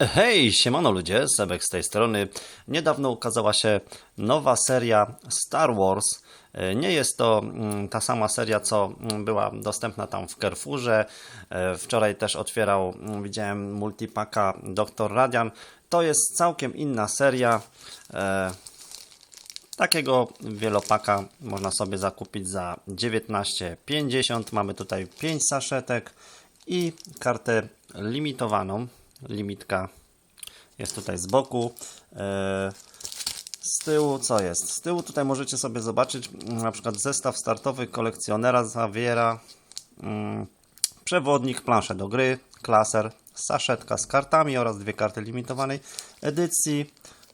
Hej, siemano ludzie, Sebek z tej strony. Niedawno ukazała się nowa seria Star Wars. Nie jest to mm, ta sama seria, co była dostępna tam w Carrefourze. E, Wczoraj też otwierał, mm, widziałem multipaka Dr. Radian. To jest całkiem inna seria. E, Takiego wielopaka można sobie zakupić za 19,50. Mamy tutaj 5 saszetek i kartę limitowaną. Limitka jest tutaj z boku. E, Z tyłu co jest? Z tyłu tutaj możecie sobie zobaczyć mm, na przykład zestaw startowy kolekcjonera zawiera mm, przewodnik, planszę do gry, klaser, saszetka z kartami oraz dwie karty limitowanej edycji.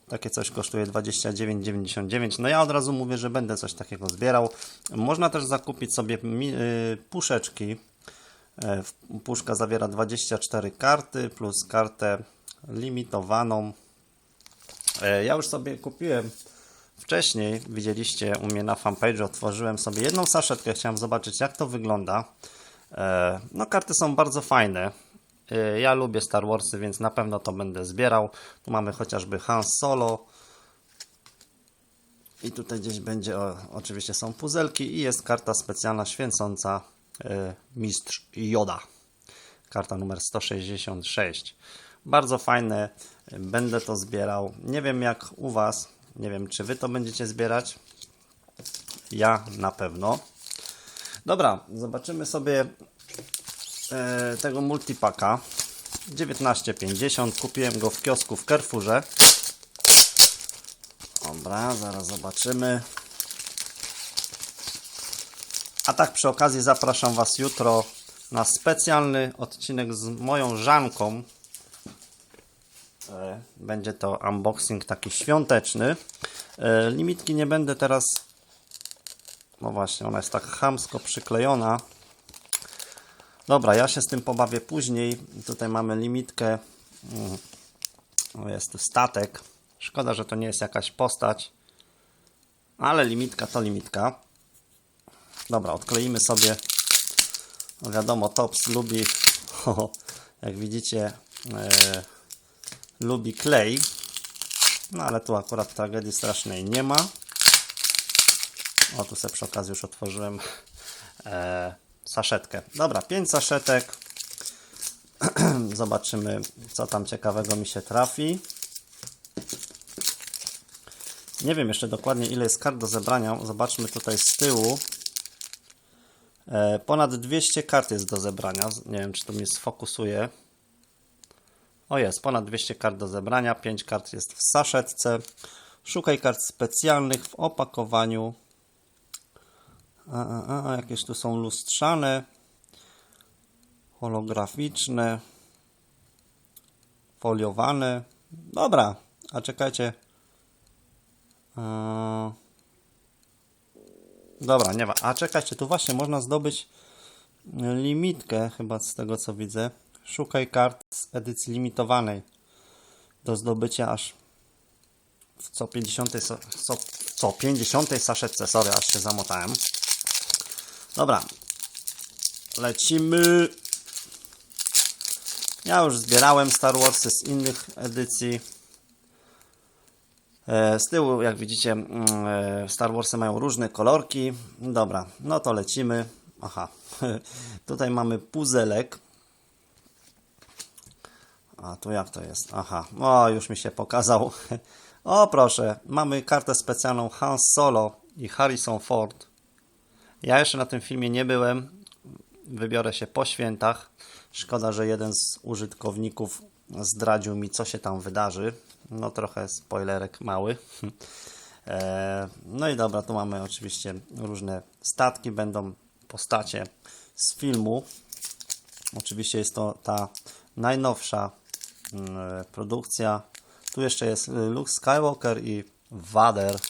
Takie coś kosztuje 29,99. No ja od razu mówię, że będę coś takiego zbierał. Można też zakupić sobie y, puszeczki. E, Puszka zawiera 24 karty plus kartę limitowaną. E, Ja już sobie kupiłem wcześniej, widzieliście u mnie na fanpage, otworzyłem sobie jedną saszetkę, chciałem zobaczyć jak to wygląda. E, No karty są bardzo fajne. Ja lubię Star Warsy, więc na pewno to będę zbierał. Tu mamy chociażby Han Solo. I tutaj gdzieś będzie, o, oczywiście są puzelki i jest karta specjalna święcąca Mistrz Joda. Karta numer 166. Bardzo fajne, będę to zbierał. Nie wiem jak u Was, nie wiem czy Wy to będziecie zbierać. Ja na pewno. Dobra, zobaczymy sobie e, tego multipaka. 19,50. Kupiłem go w kiosku w Carrefourze. Dobra, zaraz zobaczymy. A tak przy okazji zapraszam Was jutro na specjalny odcinek z moją Żanką. E, Będzie to unboxing taki świąteczny. E, Limitki nie będę teraz... No właśnie, ona jest tak chamsko przyklejona. Dobra, ja się z tym pobawię później. Tutaj mamy limitkę. Mm, o, Jest statek. Szkoda, że to nie jest jakaś postać. Ale limitka to limitka. Dobra, odkleimy sobie. No wiadomo, Tops lubi, jak widzicie, e, lubi klej. No ale tu akurat tragedii strasznej nie ma. O, tu sobie przy okazji już otworzyłem e, saszetkę. Dobra, 5 saszetek. Zobaczymy, co tam ciekawego mi się trafi. Nie wiem jeszcze dokładnie, ile jest kart do zebrania. Zobaczmy tutaj z tyłu. E, Ponad 200 kart jest do zebrania. Nie wiem, czy to mnie sfokusuje. O jest, ponad 200 kart do zebrania. 5 kart jest w saszetce. Szukaj kart specjalnych w opakowaniu. A, a, a, jakieś tu są lustrzane, holograficzne, foliowane. Dobra, a czekajcie. Eee, Dobra, nie ma. A czekajcie, tu właśnie można zdobyć limitkę, chyba z tego co widzę. Szukaj kart z edycji limitowanej do zdobycia aż w co 50, sa- co, co 50 saszetce. Sorry, aż się zamotałem. Dobra, lecimy. Ja już zbierałem Star Warsy z innych edycji. E, Z tyłu, jak widzicie, mm, e, Star Warsy mają różne kolorki. Dobra, no to lecimy. Aha, tutaj mamy puzelek. A tu jak to jest? Aha, o już mi się pokazał. O proszę, mamy kartę specjalną Han Solo i Harrison Ford. Ja jeszcze na tym filmie nie byłem. Wybiorę się po świętach. Szkoda, że jeden z użytkowników zdradził mi, co się tam wydarzy. No trochę spoilerek mały. E, No i dobra, tu mamy oczywiście różne statki, będą postacie z filmu. Oczywiście jest to ta najnowsza mm, produkcja. Tu jeszcze jest Luke Skywalker i Vader.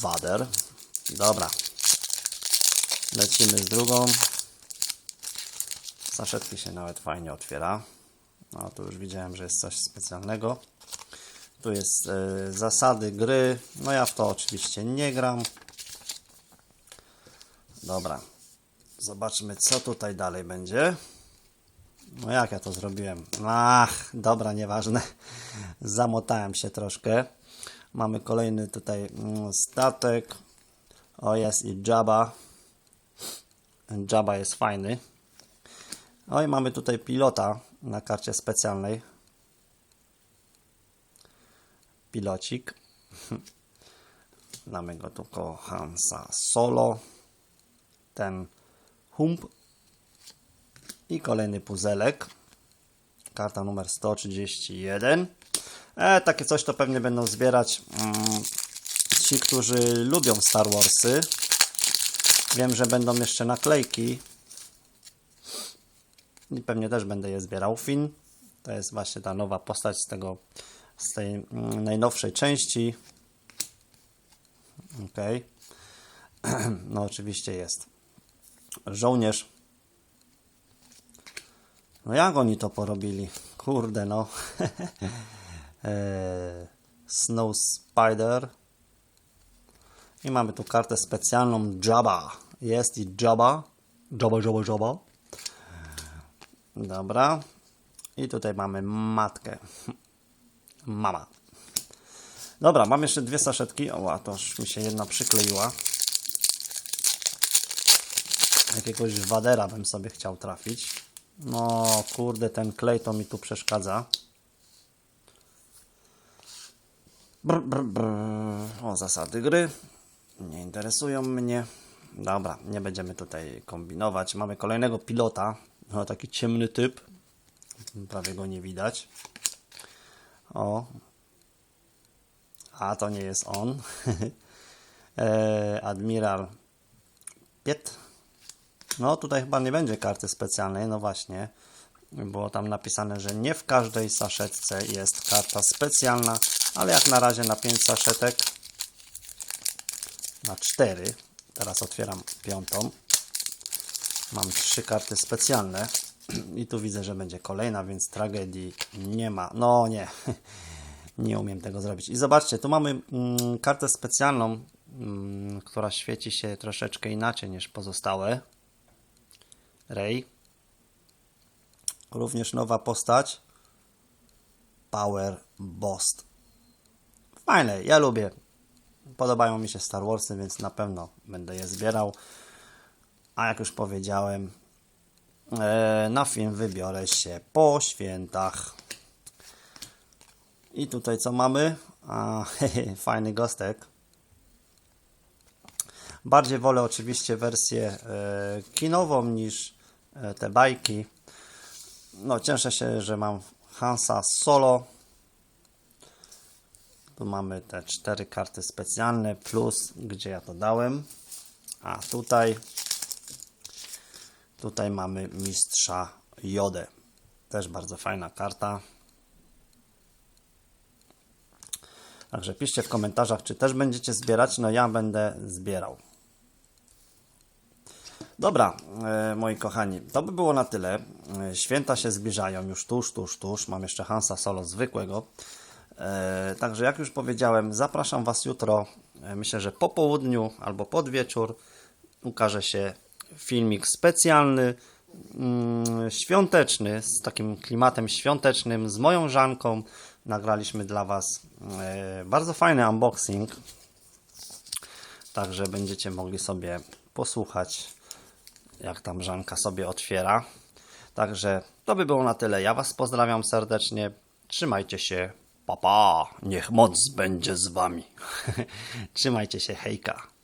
Vader. Dobra. Lecimy z drugą. Saszetki się nawet fajnie otwiera. No tu już widziałem, że jest coś specjalnego. Tu jest e, zasady gry. No ja w to oczywiście nie gram. Dobra. Zobaczmy co tutaj dalej będzie. No jak ja to zrobiłem? Ach, dobra, nieważne. Zamotałem się troszkę. Mamy kolejny tutaj mm, statek. O, jest i Jabba. Jabba jest fajny. No i mamy tutaj pilota na karcie specjalnej. Pilocik. Mamy go tu koło Hansa Solo. Ten hump. I kolejny puzelek. Karta numer 131. E, takie coś to pewnie będą zbierać mm, ci, którzy lubią Star Warsy. Wiem, że będą jeszcze naklejki. I pewnie też będę je zbierał. Finn to jest właśnie ta nowa postać z tego, z tej mm, najnowszej części. Ok. No oczywiście jest. Żołnierz. No jak oni to porobili? Kurde no. Eee, Snow Spider. I mamy tu kartę specjalną Jabba. Jest i Jabba. Jabba, Jabba, Jabba. Dobra. I tutaj mamy matkę. Mama. Dobra, mam jeszcze dwie saszetki. O, to już mi się jedna przykleiła. Jakiegoś wadera bym sobie chciał trafić. No, kurde, ten klej to mi tu przeszkadza. Brr, brr, brr. O, zasady gry. Nie interesują mnie. Dobra, nie będziemy tutaj kombinować. Mamy kolejnego pilota. No, taki ciemny typ. Prawie go nie widać. O. A to nie jest on. e, Admiral Piet. No tutaj chyba nie będzie karty specjalnej, no właśnie. Było tam napisane, że nie w każdej saszetce jest karta specjalna, ale jak na razie na 5 saszetek, na 4, teraz otwieram piątą, mam trzy karty specjalne i tu widzę, że będzie kolejna, więc tragedii nie ma. No nie, nie umiem tego zrobić. I zobaczcie, tu mamy mm, kartę specjalną, mm, która świeci się troszeczkę inaczej niż pozostałe. Ray. Również nowa postać. Power Boss. Fajne, ja lubię. Podobają mi się Star Warsy, więc na pewno będę je zbierał. A jak już powiedziałem, e, na film wybiorę się po świętach. I tutaj co mamy? A, hehe, fajny gostek. Bardziej wolę oczywiście wersję e, kinową niż e, te bajki. No, cieszę się, że mam Hansa Solo. Tu mamy te cztery karty specjalne, plus gdzie ja to dałem. A tutaj, tutaj mamy mistrza Jodę. Też bardzo fajna karta. Także piszcie w komentarzach, czy też będziecie zbierać. No ja będę zbierał. Dobra, e, moi kochani, to by było na tyle. E, Święta się zbliżają już tuż, tuż, tuż. Mam jeszcze Hansa Solo zwykłego. E, Także jak już powiedziałem, zapraszam Was jutro. Myślę, że po południu albo pod wieczór ukaże się filmik specjalny, mm, świąteczny, z takim klimatem świątecznym, z moją Żanką. Nagraliśmy dla Was e, bardzo fajny unboxing. Także będziecie mogli sobie posłuchać, jak tam Żanka sobie otwiera. Także to by było na tyle. Ja Was pozdrawiam serdecznie. Trzymajcie się. Papa, pa. niech moc będzie z Wami. Trzymajcie się, hejka.